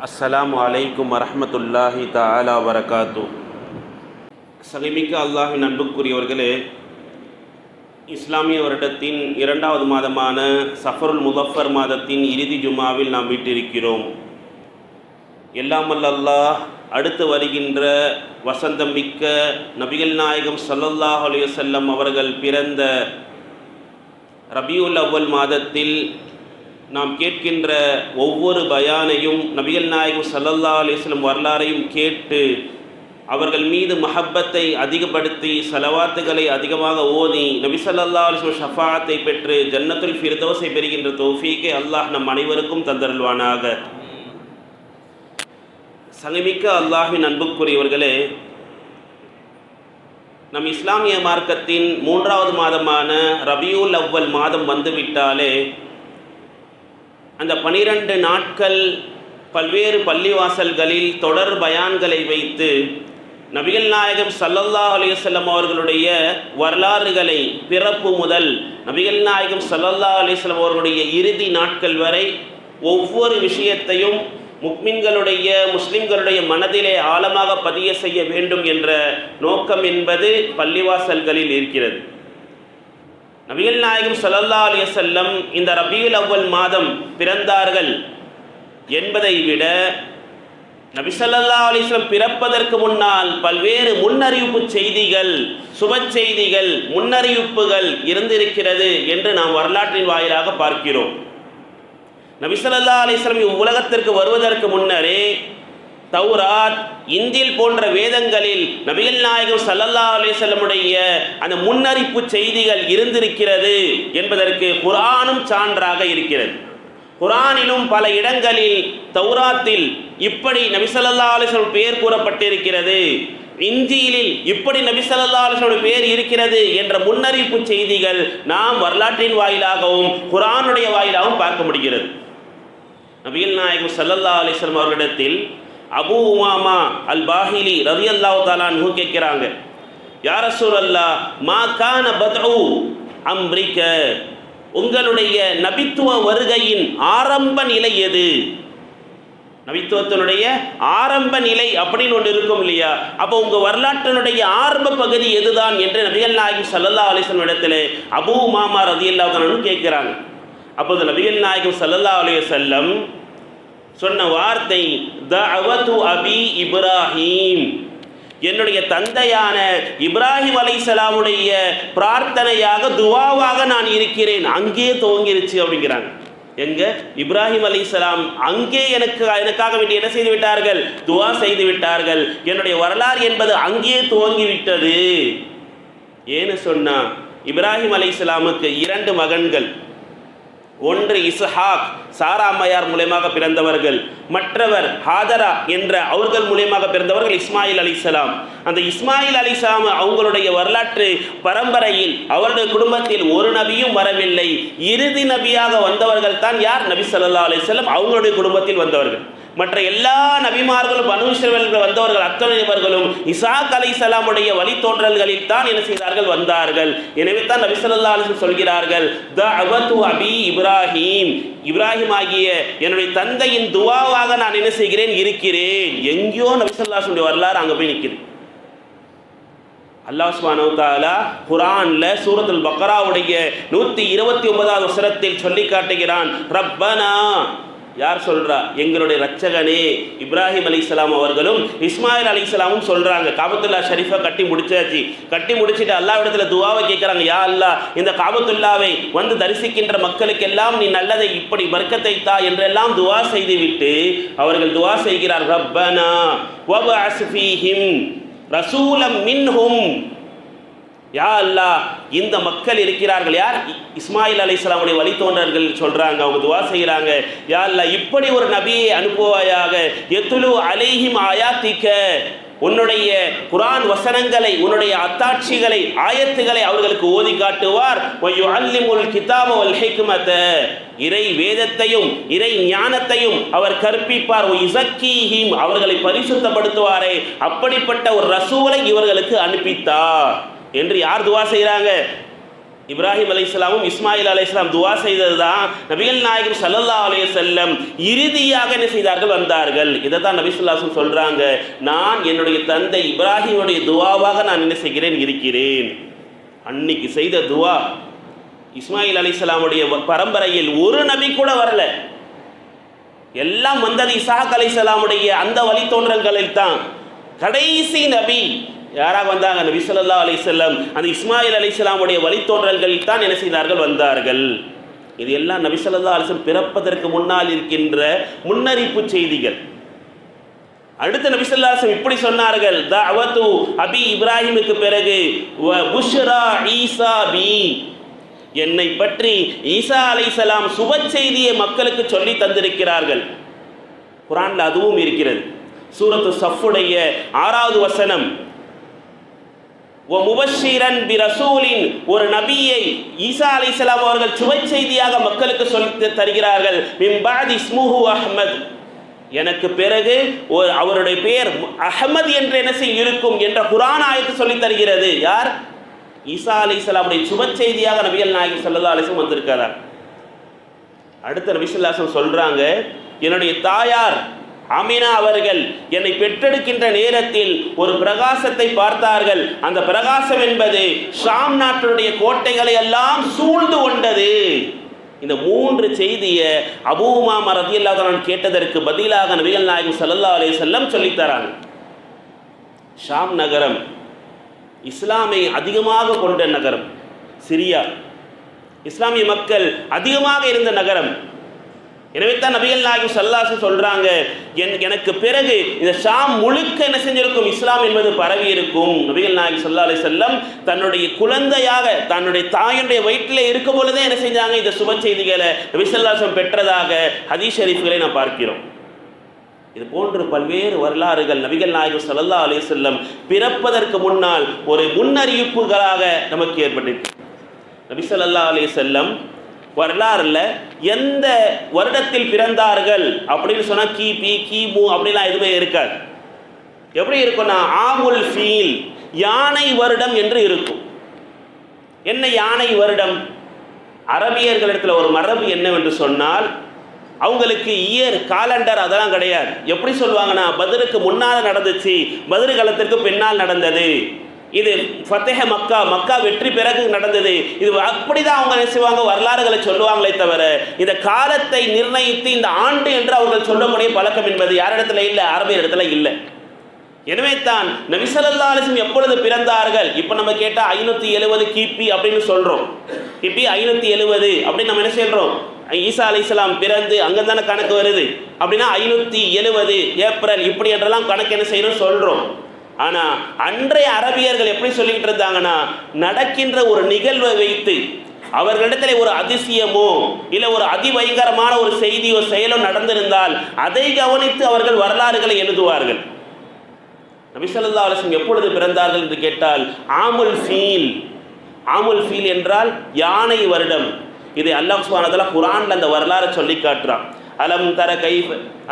அஸ்லாம் வலைக்கும் வரமத்துல்லாஹி தாலா வரகாத்து சகிமிக்க அல்லாஹின் அன்புக்குரியவர்களே இஸ்லாமிய வருடத்தின் இரண்டாவது மாதமான சஃபருல் முதஃபர் மாதத்தின் இறுதி ஜுமாவில் நாம் விட்டிருக்கிறோம். எல்லாம் அல்லாஹ் அடுத்து வருகின்ற வசந்தம் மிக்க நபிகள் நாயகம் சல்லல்லாஹ் அலையுசல்லம் அவர்கள் பிறந்த ரபியுல் அவ்வல் மாதத்தில் நாம் கேட்கின்ற ஒவ்வொரு பயானையும் நபிகள் நாயகம் சல்லல்லா அலிஸ்லம் வரலாறையும் கேட்டு அவர்கள் மீது மஹப்பத்தை அதிகப்படுத்தி செலவாத்துகளை அதிகமாக ஓதி நபி சல்லா அலிஸ்லம் ஷஃபாத்தை பெற்று ஜன்னத்துல் ஃபிர்தௌஸை பெறுகின்ற தோஃபீக்கை அல்லாஹ் நம் அனைவருக்கும் தந்தருள்வானாக. சங்கமிக்க அல்லாஹின் அன்புக்குரியவர்களே நம் இஸ்லாமிய மார்க்கத்தின் மூன்றாவது மாதமான ரபியுல் அவ்வல் மாதம் வந்துவிட்டாலே அந்த பனிரெண்டு நாட்கள் பல்வேறு பள்ளிவாசல்களில் தொடர் பயான்களை வைத்து நபிகள் நாயகம் சல்லல்லா அலையுசல்லம் அவர்களுடைய வரலாறுகளை பிறப்பு முதல் நபிகள் நாயகம் சல்லல்லா அலையுஸ்லம் அவர்களுடைய இறுதி நாட்கள் வரை ஒவ்வொரு விஷயத்தையும் முக்மின்களுடைய முஸ்லிம்களுடைய மனதிலே ஆழமாக பதிய செய்ய வேண்டும் என்ற நோக்கம் என்பது பள்ளிவாசல்களில் இருக்கிறது. நபிகள் நாயகம் சல்லல்லா அலியசல்லம் இந்த ரபியுல் அவ்வல் மாதம் பிறந்தார்கள் என்பதை விட நபி ஸல்லல்லா அலிஸ்லம் பிறப்பதற்கு முன்னால் பல்வேறு முன்னறிவிப்பு செய்திகள் சுப செய்திகள் முன்னறிவிப்புகள் இருந்திருக்கிறது என்று நாம் வரலாற்றின் வாயிலாக பார்க்கிறோம். நபி ஸல்லல்லா அலிஸ்லம் இவ்வுலகத்திற்கு வருவதற்கு முன்னரே தௌராத் இந்தில் போன்ற வேதங்களில் நபிகள் நாயகம் சல்லல்லா அலிசல்லமுடைய அந்த முன்னறிப்பு செய்திகள் இருந்திருக்கிறது என்பதற்கு குரானும் சான்றாக இருக்கிறது. குரானிலும் பல இடங்களில் தௌராத்தில் இப்படி நபிசல்லா அலிசல் பெயர் கூறப்பட்டிருக்கிறது. இந்தியிலில் இப்படி நபிசல்லா அலிஸ்லோட பேர் இருக்கிறது என்ற முன்னறிவிப்பு செய்திகள் நாம் வரலாற்றின் வாயிலாகவும் குரானுடைய வாயிலாகவும் பார்க்க முடிகிறது. நபிகள் நாயகம் சல்லல்லா அலிஸ்லம் அவர்களிடத்தில் அபு உமாமா அல் பாஹிலி ரவி அல்லாஹ் தாலான்னு கேட்கிறாங்க யார அல்லா மா கான பதவு அம்ரிக்க? உங்களுடைய நபித்துவ வருகையின் ஆரம்ப நிலை எது? நபித்துவத்தினுடைய ஆரம்ப நிலை அப்படின்னு ஒன்று இருக்கும் இல்லையா? அப்போ உங்கள் வரலாற்றினுடைய ஆரம்ப பகுதி எதுதான் என்று நபிகள் நாயகம் சல்லல்லா அலிஸ்லம் இடத்துல அபு மாமா ரதி அல்லாஹ் கேட்கிறாங்க. அப்போது நபிகள் நாயகம் சல்லல்லா அலைய செல்லம் சொன்ன வார்த்தை தஅவத்து அபி இப்ராஹீம். என்னுடைய தந்தையான இப்ராஹிம் அலைசலாமுடைய பிரார்த்தனையாக துவாவாக நான் இருக்கிறேன். அங்கேயே துவங்கிருச்சு அப்படிங்கிறாங்க. எங்க? இப்ராஹிம் அலிசலாம் அங்கே எனக்கு எனக்காக வேண்டி என்ன செய்து விட்டார்கள் துவா செய்து விட்டார்கள் என்னுடைய வரலாறு என்பது அங்கே துவங்கிவிட்டது. ஏன்னு சொன்னா இப்ராஹிம் அலைசலாமுக்கு இரண்டு மகன்கள். ஒன்று இஸ்ஹாக் சாராமையார் மூலியமாக பிறந்தவர்கள். மற்றவர் ஹாதரா என்ற அவர்கள் மூலியமாக பிறந்தவர்கள் இஸ்மாயில் அலிசலாம் அந்த இஸ்மாயில் அலிசலாம் அவங்களுடைய வரலாற்று பரம்பரையில் அவருடைய குடும்பத்தில் ஒரு நபியும் வரவில்லை. இறுதி நபியாக வந்தவர்கள் தான் யார்? நபி சல்லா அலிசல்லாம் அவங்களுடைய குடும்பத்தில் வந்தவர்கள். மற்ற எல்லா நபிமார்களும் அனுஷர்கள் வந்தவர்கள் அத்தனை நபர்களும் இசாக் அலை சலாமுடைய வழித்தோன்றல்களில் தான் என்ன செய்தார்கள்? வந்தார்கள். எனவே தான் நபி சொல்லா அலிஸ்லம் சொல்கிறார்கள் த அவத்து அபி இப்ராஹிம். இப்ராஹிம் ஆகிய என்னுடைய தந்தையின் துவாவாக நான் என்ன செய்கிறேன்? இருக்கிறேன். எங்கேயோ நபி சொல்லாசுடைய வரலாறு அங்கே போய் நிற்குது அல்லாஹ் சுபானோ தாலா குரான்ல சூரத்துல் பக்ராவுடைய நூத்தி இருபத்தி ஒன்பதாவது வசரத்தில் சொல்லி காட்டுகிறான் ரப்பனா யார் சொல்றா? எங்களுடைய ரச்சகனே இப்ராஹிம் அலி இஸ்லாம் அவர்களும் இஸ்மாயில் அலி இஸ்லாமும் சொல்றாங்க. காபத்துல்லா ஷரீஃபை கட்டி முடிச்சாச்சு. கட்டி முடிச்சுட்டு அல்லா இடத்துல துவாவை கேட்குறாங்க யா அல்லா இந்த காபத்துல்லாவை வந்து தரிசிக்கின்ற மக்களுக்கெல்லாம் நீ நல்லதை இப்படி வர்க்கத்தை தா என்றெல்லாம் துவா செய்துவிட்டு அவர்கள் துவா செய்கிறார். ரப்பனா வப அஸ்ஃபீஹிம் ரசூலம் மின்ஹும். யா அல்லா இந்த மக்கள் இருக்கிறார்கள் யார்? இஸ்மாயில் அலி இஸ்லாமுடைய வழித்தோன்றர்கள் சொல்றாங்க அவங்க துவா செய்கிறாங்க யா அல்லா இப்படி ஒரு நபியை அனுப்புவாயாக? எத்துலு அலைஹிம் ஆயாத்திக்க? உன்னுடைய குரான் வசனங்களை உன்னுடைய அத்தாட்சிகளை ஆயத்துகளை அவர்களுக்கு ஓதி காட்டுவார். கிதாப வல் இறை வேதத்தையும் இறை ஞானத்தையும் அவர் கற்பிப்பார். இசக்கீஹிம் அவர்களை பரிசுத்தப்படுத்துவாரே. அப்படிப்பட்ட ஒரு ரசூலை இவர்களுக்கு அனுப்பித்தார். என்று யார் துவா செய்கிறாங்க? இப்ராஹிம் அலைஹிஸ்ஸலாமும் இஸ்மாயில் அலைஹிஸ்ஸலாம் துவா செய்தது தான் நபிகள் நாயகம் சல்லல்லா அலைஹி செல்லம் இறுதியாக என்ன செய்தார்கள்? வந்தார்கள். இதை தான் நபி சொல்கிறாங்க நான் என்னுடைய தந்தை இப்ராஹிமுடைய துவாவாக நான் என்ன செய்கிறேன்? இருக்கிறேன். அன்னைக்கு செய்த துவா இஸ்மாயில் அலைஹிஸ்ஸலாமுடைய பரம்பரையில் ஒரு நபி கூட வரல. எல்லாம் வந்தது இசாக் அலைஹிஸ்ஸலாமுடைய அந்த வழித்தோன்றல்களில் தான் கடைசி நபி யாராக வந்தாங்க? நபி ஸல்லல்லாஹு அலைஹி அந்த இஸ்மாயில் அலிசலாமுடைய வழித்தோன்றல்களில் தான் என்ன செய்தார்கள்? வந்தார்கள். இது எல்லாம் நபிசல்லா அலிசம் பிறப்பதற்கு முன்னால் இருக்கின்ற முன்னறிப்பு செய்திகள். அடுத்த நபிசல்லாசம் இப்படி சொன்னார்கள் தஅவத்து அபி இப்ராஹிமுக்கு பிறகு வ புஷ்ரா ஈசா பி. என்னை பற்றி ஈசா அலைஹிஸ்ஸலாம் சுப செய்தியை மக்களுக்கு சொல்லி தந்திருக்கிறார்கள். குரான்ல அதுவும் இருக்கிறது. சூரத்து சஃபுடைய ஆறாவது வசனம் ஒரு நபியை ஈசா அலைஹிஸ்ஸலாம் அவர்கள் சுவை செய்தியாக மக்களுக்கு சொல்லி தருகிறார்கள். மிம்பாத் ஸ்மூஹு அஹ்மத். எனக்கு பிறகு ஒரு அவருடைய பெயர் அஹமது என்று என்ன செய்ய இருக்கும் என்ற குரான் ஆயத்து சொல்லி தருகிறது. யார்? ஈசா அலைஹிஸ்ஸலாமுடைய சுப செய்தியாக நபியல் நாயகி ஸல்லல்லாஹு அலைஹி வந்திருக்கிறார். அடுத்த நபி ஸல்லல்லாஹு சொல்றாங்க என்னுடைய தாயார் அமினா அவர்கள் என்னை பெற்றெடுக்கின்ற நேரத்தில் ஒரு பிரகாசத்தை பார்த்தார்கள். அந்த பிரகாசம் என்பது ஷாம் நாட்டினுடைய கோட்டைகளை எல்லாம் சூழ்ந்து கொண்டது. இந்த மூன்று செய்தியை அபூமா மரதி இல்லாதவன் கேட்டதற்கு பதிலாக நபிகள் நாயகம் சல்லா அலே செல்லம் சொல்லித் தராங்க. ஷாம் நகரம் இஸ்லாமை அதிகமாக கொண்ட நகரம். சிரியா. இஸ்லாமிய மக்கள் அதிகமாக இருந்த நகரம். எனவே தான் நபிகள் நாயகம் சல்லாசு சொல்றாங்க என் எனக்கு பிறகு இந்த ஷாம் முழுக்க என்ன செஞ்சிருக்கும்? இஸ்லாம் என்பது பரவி இருக்கும். நபிகள் நாயகம் சல்லா அலி செல்லம் தன்னுடைய குழந்தையாக தன்னுடைய தாயுடைய வயிற்றில் இருக்கும் பொழுதே என்ன செஞ்சாங்க? இந்த சுப செய்திகளை நபி பெற்றதாக ஹதீஷ் ஷரீஃப்களை நாம் பார்க்கிறோம். இது போன்று பல்வேறு வரலாறுகள் நபிகள் நாயகம் சல்லா அலி செல்லம் பிறப்பதற்கு முன்னால் ஒரு முன்னறிவிப்புகளாக நமக்கு ஏற்பட்டிருக்கு. நபி ஸல்லல்லாஹு செல்லம் வரலாறுல எந்த வருடத்தில் பிறந்தார்கள் அப்படின்னு சொன்னா கிபி கிமு அப்படிலாம் எதுவுமே இருக்காது. எப்படி இருக்கும்னா ஆமுல் ஃபீல் யானை வருடம் என்று இருக்கும். என்ன யானை வருடம்? அரபியர்களிடத்தில் ஒரு மரபு என்னவென்று சொன்னால் அவங்களுக்கு இயர் காலண்டர் அதெல்லாம் கிடையாது. எப்படி சொல்லுவாங்கன்னா பதிலுக்கு முன்னால் நடந்துச்சு பதில் காலத்திற்கு பின்னால் நடந்தது. இது ஃபத்தேஹ மக்கா மக்கா வெற்றி பிறகு நடந்தது. இது அப்படிதான் அவங்க என்ன செய்வாங்க? வரலாறுகளை சொல்லுவாங்களே தவிர இந்த காலத்தை நிர்ணயித்து இந்த ஆண்டு என்று அவர்கள் சொல்லக்கூடிய பழக்கம் என்பது யாரிடத்துல இல்லை? அரபியர் இடத்துல இல்லை. எனவே தான் நபிசல்லா அலிஸ்லம் எப்பொழுது பிறந்தார்கள்? இப்போ நம்ம கேட்டால் ஐநூற்றி எழுபது கிபி அப்படின்னு சொல்கிறோம் கிபி ஐநூற்றி எழுபது அப்படின்னு நம்ம என்ன செய்கிறோம் ஈசா அலி இஸ்லாம் பிறந்து அங்கே தானே கணக்கு வருது. அப்படின்னா ஐநூற்றி எழுபது ஏப்ரல் இப்படி என்றெல்லாம் கணக்கு என்ன செய்யணும் சொல்கிறோம் ஆனால் அன்றைய அரபியர்கள் எப்படி சொல்லிக்கிட்டு இருந்தாங்கன்னா நடக்கின்ற ஒரு நிகழ்வை வைத்து அவர்களிடத்தில் ஒரு அதிசயமோ இல்லை ஒரு அதிபயங்கரமான ஒரு செய்தியோ செயலோ நடந்திருந்தால் அதை கவனித்து அவர்கள் வரலாறுகளை எழுதுவார்கள். நபிசல்லா அலிஸ்லம் எப்பொழுது பிறந்தார்கள் என்று கேட்டால் ஆமுல் ஃபீல். ஆமுல் ஃபீல் என்றால் யானை வருடம். இதை அல்லாஹ் சுபானதலா குரான்ல அந்த வரலாறை சொல்லி காட்டுறான். அலம் தர கை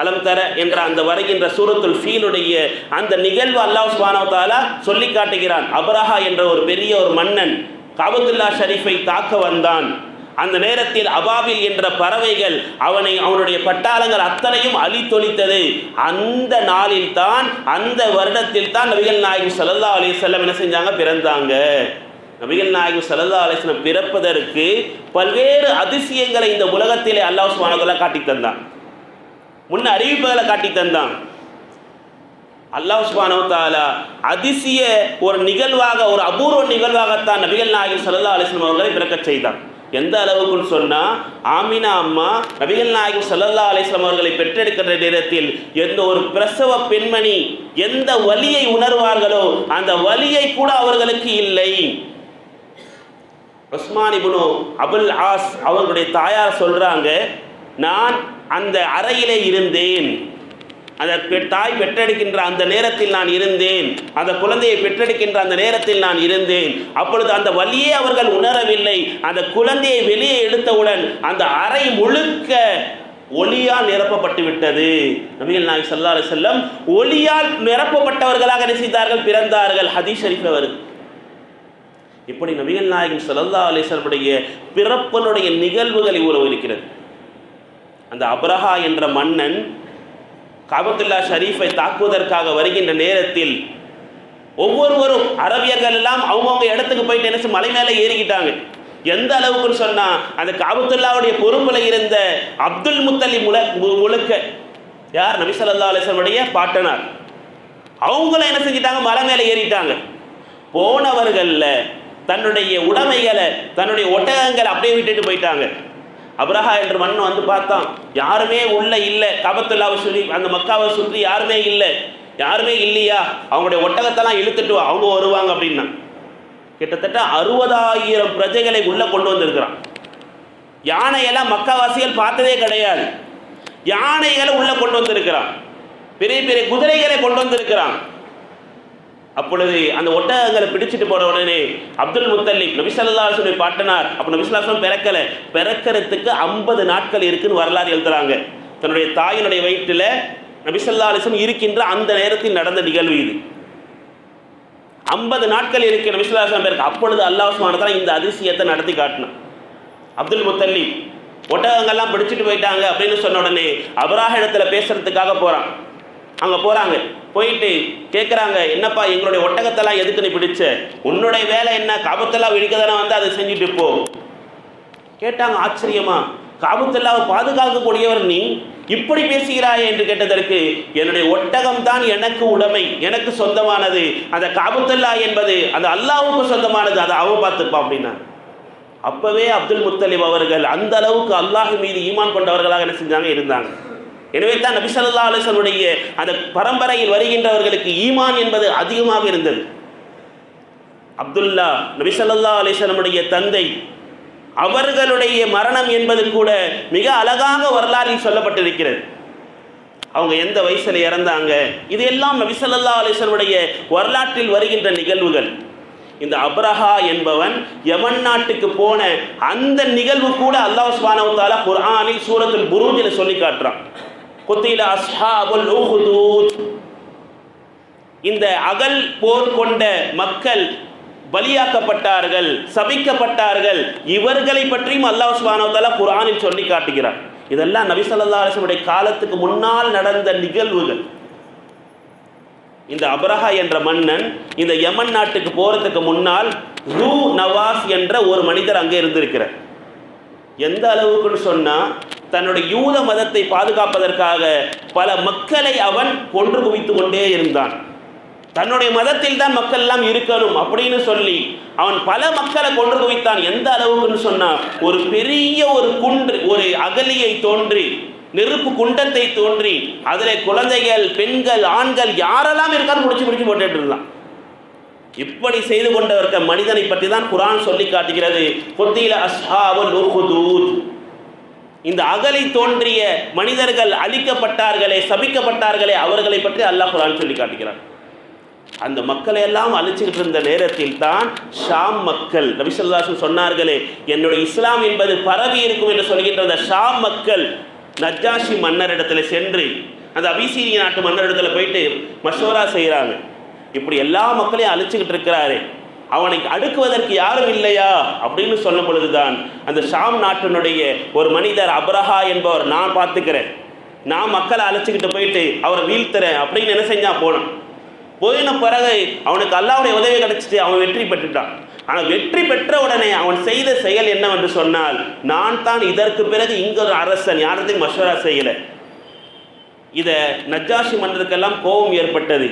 அலம் தர என்ற அந்த வருகின்ற சூரத்துல் ஃபீலுடைய அந்த நிகழ்வு அல்லாஹ் சுபானவத்தாலா சொல்லி காட்டுகிறான். அபரஹா என்ற ஒரு பெரிய ஒரு மன்னன் காபத்துல்லா ஷரீஃபை தாக்க வந்தான். அந்த நேரத்தில் அபாபில் என்ற பறவைகள் அவனை அவனுடைய பட்டாளங்கள் அத்தனையும் அழித்தொழித்தது. அந்த நாளில் தான் அந்த வருடத்தில் தான் நபிகள் நாயகம் சல்லா அலி செல்லம் என்ன செஞ்சாங்க? பிறந்தாங்க. நபிகள் நாயகம் சல்லா அலிஸ்லம் பிறப்பதற்கு பல்வேறு அதிசயங்களை இந்த உலகத்திலே அல்லாஹ் சுபானகுல்லா காட்டி தந்தான். முன்ன அறிவிப்புகளை காட்டி தந்தான். அல்லாஹ் சுபானவத்தாலா தாலா அதிசய ஒரு நிகழ்வாக ஒரு அபூர்வ நிகழ்வாகத்தான் நபிகள் நாயகம் சல்லா அலிஸ்லம் அவர்களை பிறக்கச் செய்தான். எந்த அளவுக்குன்னு சொன்னால் ஆமினா அம்மா நபிகள் நாயகம் சல்லல்லா அலிஸ்லாம் அவர்களை பெற்றெடுக்கிற நேரத்தில் எந்த ஒரு பிரசவ பெண்மணி எந்த வலியை உணர்வார்களோ அந்த வலியை கூட அவர்களுக்கு இல்லை. உஸ்மான் இப்னு அபுல் ஆஸ் அவர்களுடைய தாயார் சொல்கிறாங்க நான் அந்த அறையிலே இருந்தேன். அந்த தாய் பெற்றெடுக்கின்ற அந்த நேரத்தில் நான் இருந்தேன். அந்த குழந்தையை பெற்றெடுக்கின்ற அந்த நேரத்தில் நான் இருந்தேன். அப்பொழுது அந்த வழியே அவர்கள் உணரவில்லை. அந்த குழந்தையை வெளியே எடுத்தவுடன் அந்த அறை முழுக்க ஒளியால் நிரப்பப்பட்டு விட்டது. நபிகள் நாயக் சல்லா செல்லம் ஒளியால் நிரப்பப்பட்டவர்களாக நினைத்தார்கள் பிறந்தார்கள். ஹதீஷ் ஷரீஃப்ல வருது. இப்படி நபிகள் நாயகம் ஸல்லல்லாஹு அலைஹி பிறப்பனுடைய நிகழ்வுகள் இவ்வளவு இருக்கிறது. அந்த அப்ரஹா என்ற மன்னன் காபத்துல்லா ஷரீஃபை தாக்குவதற்காக வருகின்ற நேரத்தில் ஒவ்வொருவரும் அரபியர்கள் எல்லாம் அவங்கவுங்க இடத்துக்கு போயிட்டு என்ன மலை மேலே ஏறிக்கிட்டாங்க. எந்த அளவுக்குன்னு சொன்னா அந்த காபத்துல்லாவுடைய பொறுப்பில் இருந்த அப்துல் முத்தலி முல முழுக்க யார்? நபி சல்லா அலைஹி பாட்டனார். அவங்களும் என்ன செஞ்சிட்டாங்க? மலை மேலே ஏறிட்டாங்க. போனவர்களில் தன்னுடைய உடைமைகளை தன்னுடைய ஒட்டகங்களை அப்படியே விட்டுட்டு போயிட்டாங்க. அப்ரஹா என்ற மண் வந்து பார்த்தான் யாருமே உள்ள இல்லை. கபத்துல்லாவை சுற்றி அந்த மக்காவை சுற்றி யாருமே இல்லை. யாருமே இல்லையா? அவங்களுடைய ஒட்டகத்தெல்லாம் இழுத்துட்டு அவங்க வருவாங்க அப்படின்னா. கிட்டத்தட்ட அறுபதாயிரம் பிரஜைகளை உள்ள கொண்டு வந்திருக்கிறான். யானையெல்லாம் மக்காவாசிகள் பார்த்ததே கிடையாது. யானைகளை உள்ள கொண்டு வந்திருக்கிறான். பெரிய பெரிய குதிரைகளை கொண்டு வந்திருக்கிறான். அப்பொழுது அந்த ஒட்டகங்களை பிடிச்சிட்டு போன உடனே அப்துல் முத்தலிப் நபிசல்லாசுடைய பாட்டனார். அப்போ நபிசல்லாசம் பிறக்கல. பிறக்கிறதுக்கு ஐம்பது நாட்கள் இருக்குன்னு வரலாறு எழுதுறாங்க. தன்னுடைய தாயினுடைய வயிற்றில் நபிசல்லா இருக்கின்ற அந்த நேரத்தில் நடந்த நிகழ்வு இது. ஐம்பது நாட்கள் இருக்கிற நபிசுல்லாஸ்லாம் பேருக்கு அப்பொழுது அல்லாஹ் இந்த அதிசயத்தை நடத்தி காட்டினான். அப்துல் முத்தல்லி ஒட்டகங்கள்லாம் பிடிச்சிட்டு போயிட்டாங்க அப்படின்னு சொன்ன உடனே அபராக இடத்துல பேசுறதுக்காக போகிறான் அங்கே போகிறாங்க போயிட்டு கேட்குறாங்க என்னப்பா எங்களுடைய ஒட்டகத்தெல்லாம் எதுக்கு நீ பிடிச்ச? உன்னுடைய வேலை என்ன? காபத்தெல்லாம் இடிக்க தானே வந்து அதை செஞ்சுட்டு போ. கேட்டாங்க ஆச்சரியமா? காபத்தெல்லாம் பாதுகாக்கக்கூடியவர் நீ? இப்படி பேசுகிறாய்? என்று கேட்டதற்கு என்னுடைய ஒட்டகம் தான் எனக்கு உடைமை எனக்கு சொந்தமானது. அந்த காபத்தல்லா என்பது அந்த அல்லாவுக்கு சொந்தமானது. அதை அவன் பார்த்துப்பான் அப்படின்னா அப்பவே அப்துல் முத்தலிப் அவர்கள் அந்த அளவுக்கு அல்லாஹ் மீது ஈமான் கொண்டவர்களாக என்ன செஞ்சாங்க? இருந்தாங்க. எனவே தான் நபி ஸல்லல்லாஹு அந்த பரம்பரையில் வருகின்றவர்களுக்கு ஈமான் என்பது அதிகமாக இருந்தது. அப்துல்லா நபி ஸல்லல்லாஹு அலைஹி தந்தை அவர்களுடைய மரணம் என்பது கூட மிக அழகாக வரலாறில் சொல்லப்பட்டிருக்கிறது. அவங்க எந்த வயசில் இறந்தாங்க? இது எல்லாம் நபிசல்லா அலிசனுடைய வரலாற்றில் வருகின்ற நிகழ்வுகள். இந்த அப்ரஹா என்பவன் யமன் நாட்டுக்கு போன அந்த நிகழ்வு கூட அல்லாஹ் சுப்ஹானஹு வ தஆலா குர்ஆனில் புரூஜில் சொல்லி காட்டுறான். குத்தில அஸ்ஹாபுல் உஹுதூத். இந்த அகல் போர் கொண்ட மக்கள் பலியாக்கப்பட்டார்கள் சபிக்கப்பட்டார்கள். இவர்களை பற்றியும் அல்லாஹ் சுப்ஹானஹு குரானில் சொல்லி காட்டுகிறார். இதெல்லாம் நபி ஸல்லல்லாஹு அலைஹி காலத்துக்கு முன்னால் நடந்த நிகழ்வுகள். இந்த அபரஹா என்ற மன்னன் இந்த யமன் நாட்டுக்கு போறதுக்கு முன்னால் ரூ நவாஸ் என்ற ஒரு மனிதர் அங்கே இருந்திருக்கிறார். எந்த அளவுக்குன்னு சொன்னா தன்னுடைய யூத மதத்தை பாதுகாப்பதற்காக பல மக்களை அவன் கொன்று குவித்து கொண்டே இருந்தான். தன்னுடைய மதத்தில் தான் மக்கள் எல்லாம் இருக்கணும் அப்படின்னு சொல்லி அவன் பல மக்களை கொன்று குவித்தான். எந்த அளவுக்குன்னு சொன்னா ஒரு பெரிய ஒரு குன்று ஒரு அகலியை தோன்றி நெருப்பு குண்டத்தை தோன்றி அதில் குழந்தைகள் பெண்கள் ஆண்கள் யாரெல்லாம் இருக்கான்னு முடிச்சு முடிச்சு போட்டுட்டு இருந்தான். இப்படி செய்து கொண்டவர்க்க மனிதனை பற்றி தான் குரான் சொல்லி காட்டுகிறது. பொத்தியில அஸ்ஹாபுல் இந்த அகலை தோன்றிய மனிதர்கள் அழிக்கப்பட்டார்களே சபிக்கப்பட்டார்களே அவர்களை பற்றி அல்லாஹ் குரான் சொல்லி காட்டுகிறார் அந்த மக்களை எல்லாம் அழிச்சுக்கிட்டு இருந்த நேரத்தில் தான் ஷாம் மக்கள் நபிசல்லாசன் சொன்னார்களே என்னுடைய இஸ்லாம் என்பது பரவி இருக்கும் என்று சொல்கின்ற அந்த ஷாம் மக்கள் நஜாஷி மன்னரிடத்துல சென்று அந்த அபிசீனிய நாட்டு மன்னரிடத்துல போயிட்டு மஷோரா செய்கிறாங்க இப்படி எல்லா மக்களையும் அழிச்சுக்கிட்டு இருக்கிறாரு. அவனை அடுக்குவதற்கு யாரும் இல்லையா? அப்படின்னு சொல்லும் பொழுதுதான் அந்த ஷாம் நாட்டினுடைய ஒரு மனிதர் அப்ரஹா என்பவர் நான் பார்த்துக்கிறேன். நான் மக்களை அழைச்சிக்கிட்டு போயிட்டு அவரை வீழ்த்துறேன் அப்படின்னு என்ன செஞ்சா? போனான். போயின பிறகு அவனுக்கு அல்லாவுடைய உதவி கிடைச்சிட்டு அவன் வெற்றி பெற்றுட்டான். ஆனால் வெற்றி பெற்ற உடனே அவன் செய்த செயல் என்னவென்று சொன்னால் நான் தான் இதற்கு பிறகு இங்கே ஒரு அரசன் யாரத்தையும் மஷவரா செய்யலை. இதை நஜ்ஜாஷி மன்னருக்கெல்லாம் கோபம் ஏற்பட்டது.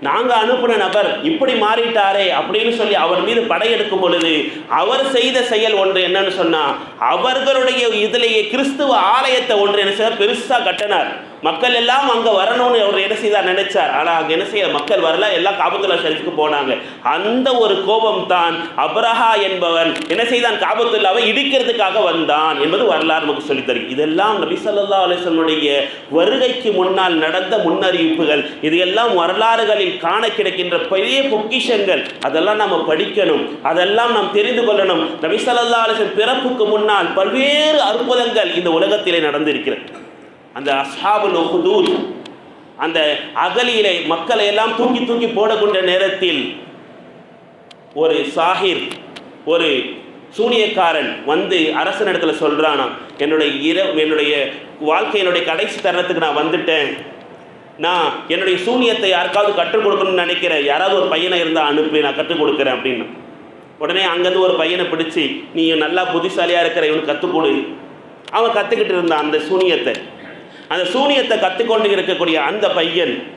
நாங்கள் அனுப்பின நபர் இப்படி மாறிட்டாரே அப்படின்னு சொல்லி அவர் மீது படையெடுக்கும் பொழுது அவர் செய்த செயல் ஒன்று என்னன்னு சொன்னா அவர்களுடைய இதிலேயே கிறிஸ்துவ ஆலயத்தை ஒன்று என்ன செய்தார்? பெருசாக கட்டினார். மக்கள் எல்லாம் அங்கே வரணும்னு அவர் என்ன செய்தார் நினைச்சார். ஆனால் அங்கே என்ன செய்ய மக்கள் வரல எல்லாம் காபத்துல்லா ஷெரீஃபுக்கு போனாங்க. அந்த ஒரு கோபம் தான் அப்ரஹா என்பவன் என்ன செய்தான்? காபத்துல்லாவை இடிக்கிறதுக்காக வந்தான் என்பது வரலாறு நமக்கு சொல்லித் தரும் இதெல்லாம் நபி சொல்லா அலைஹி வருகைக்கு முன்னால் நடந்த முன்னறிவிப்புகள். இது எல்லாம் வரலாறுகளில் காண கிடைக்கின்ற பெரிய பொக்கிஷங்கள். அதெல்லாம் நம்ம படிக்கணும். அதெல்லாம் நாம் தெரிந்து கொள்ளணும். நபி சொல்லா அலைஹி பிறப்புக்கு முன்னால் பல்வேறு அற்புதங்கள் இந்த உலகத்திலே நடந்திருக்கிறது. அந்த அஸ்ஹாபுல் உஹுதூத் அந்த அகலியிலே மக்களை எல்லாம் தூக்கி தூக்கி போடக்கூடிய நேரத்தில் ஒரு சாஹிர் ஒரு சூனியக்காரன் வந்து அரசன் சொல்கிறானா என்னுடைய இர என்னுடைய வாழ்க்கையினுடைய கடைசி தருணத்துக்கு நான் வந்துட்டேன். நான் என்னுடைய சூனியத்தை யாருக்காவது கற்றுக் கொடுக்கணும்னு நினைக்கிறேன். யாராவது ஒரு பையனை இருந்தால் அனுப்பி நான் கற்றுக் கொடுக்குறேன் அப்படின்னு. உடனே அங்கேருந்து ஒரு பையனை பிடிச்சி நீ நல்லா புத்திசாலியாக இருக்கிற இவனுக்கு கற்றுக் கொடு. அவன் கற்றுக்கிட்டு இருந்தான் அந்த சூனியத்தை. அந்த சூனியத்தை கற்றுக்கொண்டு இருக்கக்கூடிய அந்த பையன்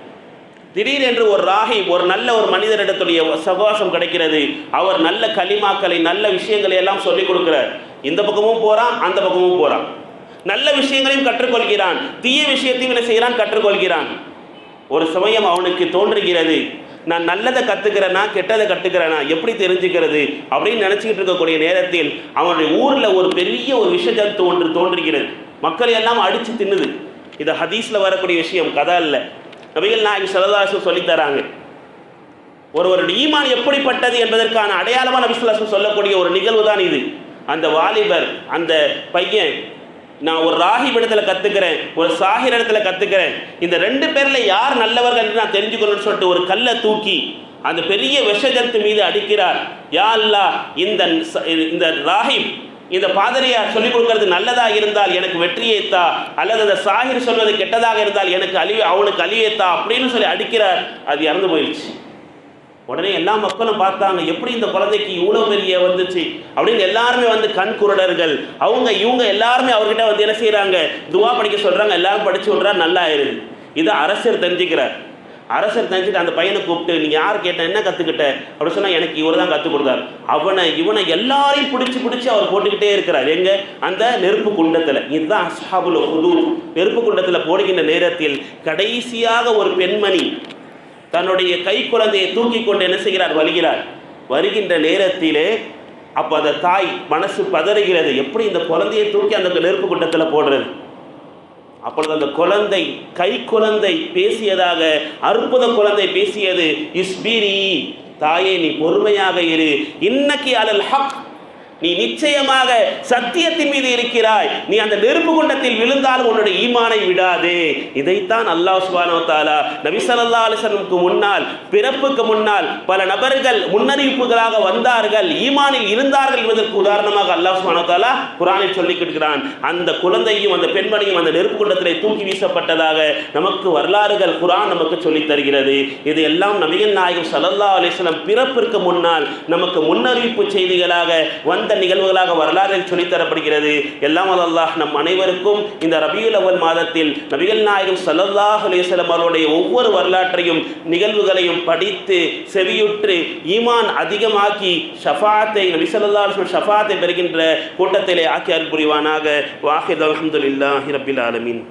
திடீரென்று ஒரு ராகி ஒரு நல்ல ஒரு மனிதரிடத்துடைய சகவாசம் கிடைக்கிறது. அவர் நல்ல களிமாக்களை நல்ல விஷயங்களை எல்லாம் சொல்லிக் கொடுக்கிறார். இந்த பக்கமும் போகிறான் அந்த பக்கமும் போகிறான் நல்ல விஷயங்களையும் கற்றுக்கொள்கிறான். தீய விஷயத்தையும் என்ன செய்கிறான்? கற்றுக்கொள்கிறான். ஒரு சமயம் அவனுக்கு தோன்றுகிறது நான் நல்லதை கற்றுக்கிறேனா கெட்டதை கற்றுக்கிறேனா எப்படி தெரிஞ்சுக்கிறது? அப்படின்னு நினச்சிக்கிட்டு இருக்கக்கூடிய நேரத்தில் அவனுடைய ஊரில் ஒரு பெரிய ஒரு விஷஜந்து ஒன்று தோன்றுகிறது. மக்களை எல்லாம் அடித்து தின்னுது. இது ஹதீஸில் வரக்கூடிய விஷயம் கதை இல்லை நபிகள் நாயகி சரதாசம் சொல்லித்தராங்க ஒருவருடைய ஈமான் எப்படிப்பட்டது என்பதற்கான அடையாளமான நபிசுல்லாசம் சொல்லக்கூடிய ஒரு நிகழ்வு தான் இது. அந்த வாலிபர் அந்த பையன் நான் ஒரு ராகி இடத்துல கற்றுக்கிறேன் ஒரு சாகிர் இடத்துல கற்றுக்கிறேன் இந்த ரெண்டு பேரில் யார் நல்லவர்கள் என்று நான் தெரிஞ்சுக்கணும்னு சொல்லிட்டு ஒரு கல்லை தூக்கி அந்த பெரிய விஷஜத்து மீது அடிக்கிறார். யா அல்லா இந்த ச- இந்த ராஹிப் இந்த பாதிரியார் சொல்லிக் கொடுக்கறது நல்லதாக இருந்தால் எனக்கு வெற்றியைத்தா அல்லது அந்த சாகிர் சொல்வது கெட்டதாக இருந்தால் எனக்கு அழிவு அவனுக்கு அழிவை அப்படின்னு சொல்லி அடிக்கிறார். அது இறந்து போயிடுச்சு உடனே எல்லா மக்களும் பார்த்தாங்க எப்படி இந்த குழந்தைக்கு இவ்வளோ பெரிய வந்துச்சு அப்படின்னு எல்லாருமே வந்து கண் குருடர்கள். அவங்க இவங்க எல்லாருமே அவர்கிட்ட வந்து என்ன செய்கிறாங்க துவா படிக்க சொல்கிறாங்க எல்லாரும் படிச்சு விட்றா நல்லா ஆயிருது இதை அரசர் தெரிஞ்சுக்கிறார். அரசர் தெரிஞ்சுட்டு அந்த பையனை கூப்பிட்டு நீ யார் கேட்ட என்ன கற்றுக்கிட்ட அப்படின்னு சொன்னால் எனக்கு இவர் தான் கற்றுக் கொடுத்தார். அவனை இவனை எல்லாரையும் பிடிச்சி பிடிச்சி அவர் போட்டுக்கிட்டே இருக்கிறார். எங்கே? அந்த நெருப்பு குண்டத்தில். இதுதான் அஸ்ஹாபுல் ஹுதூர். நெருப்பு குண்டத்தில் போடுகின்ற நேரத்தில் கடைசியாக ஒரு பெண்மணி தன்னுடைய கை குழந்தையை தூக்கி கொண்டு என்ன செய்கிறார்? வருகிறார். வருகின்ற நேரத்திலே அப்போ அந்த தாய் மனசு பதறுகிறது. எப்படி இந்த குழந்தையை தூக்கி அந்த நெருப்பு குண்டத்தில் போடுறது? அப்பொழுது அந்த குழந்தை கை குழந்தை பேசியதாக அற்புத குழந்தை பேசியது இஸ்பிரி தாயே நீ பொறுமையாக இரு. இன்னைக்கு அலல் ஹக் நீ நிச்சயமாக சத்தியத்தின் மீது இருக்கிறாய். நீ அந்த நெருப்பு குண்டத்தில் விழுந்தாலும் உன்னுடைய ஈமானை விடாதே. இதைத்தான் அல்லாஹ் சுபானோ தாலா நபி ஸல்லல்லாஹு முன்னால் பிறப்புக்கு முன்னால் பல நபர்கள் முன்னறிவிப்புகளாக வந்தார்கள் ஈமானில் இருந்தார்கள் என்பதற்கு உதாரணமாக அல்லாஹ் சுபானோ தாலா குரானில் சொல்லிக் கொடுக்கிறான். அந்த குழந்தையும் அந்த பெண்மணியும் அந்த நெருப்பு குண்டத்திலே தூக்கி வீசப்பட்டதாக நமக்கு வரலாறுகள் குரான் நமக்கு சொல்லித் தருகிறது. இது எல்லாம் நபிகள் நாயகம் ஸல்லல்லாஹு அலைஹி பிறப்பிற்கு முன்னால் நமக்கு முன்னறிவிப்பு செய்திகளாக வந்து நிகழ்வுகளாக வரலாறில் சொல்லித் தரப்படுகிறது எல்லாம் அல்லாஹ் நம் அனைவருக்கும் இந்த ரபியுல் அவல் மாதத்தில் நபிகள் நாயகம் ஸல்லல்லாஹு அலைஹி அவருடைய ஒவ்வொரு வரலாற்றையும் நிகழ்வுகளையும் படித்து செவியுற்று ஈமான் அதிகமாக்கி ஷஃபாத்தை நபி ஸல்லல்லாஹு ஷஃபாத்தை பெறுகின்ற கூட்டத்திலே ஆக்கி அருள் புரிவானாக. வாஹித் அல்ஹம்துலில்லாஹி ரப்பில் ஆலமின்.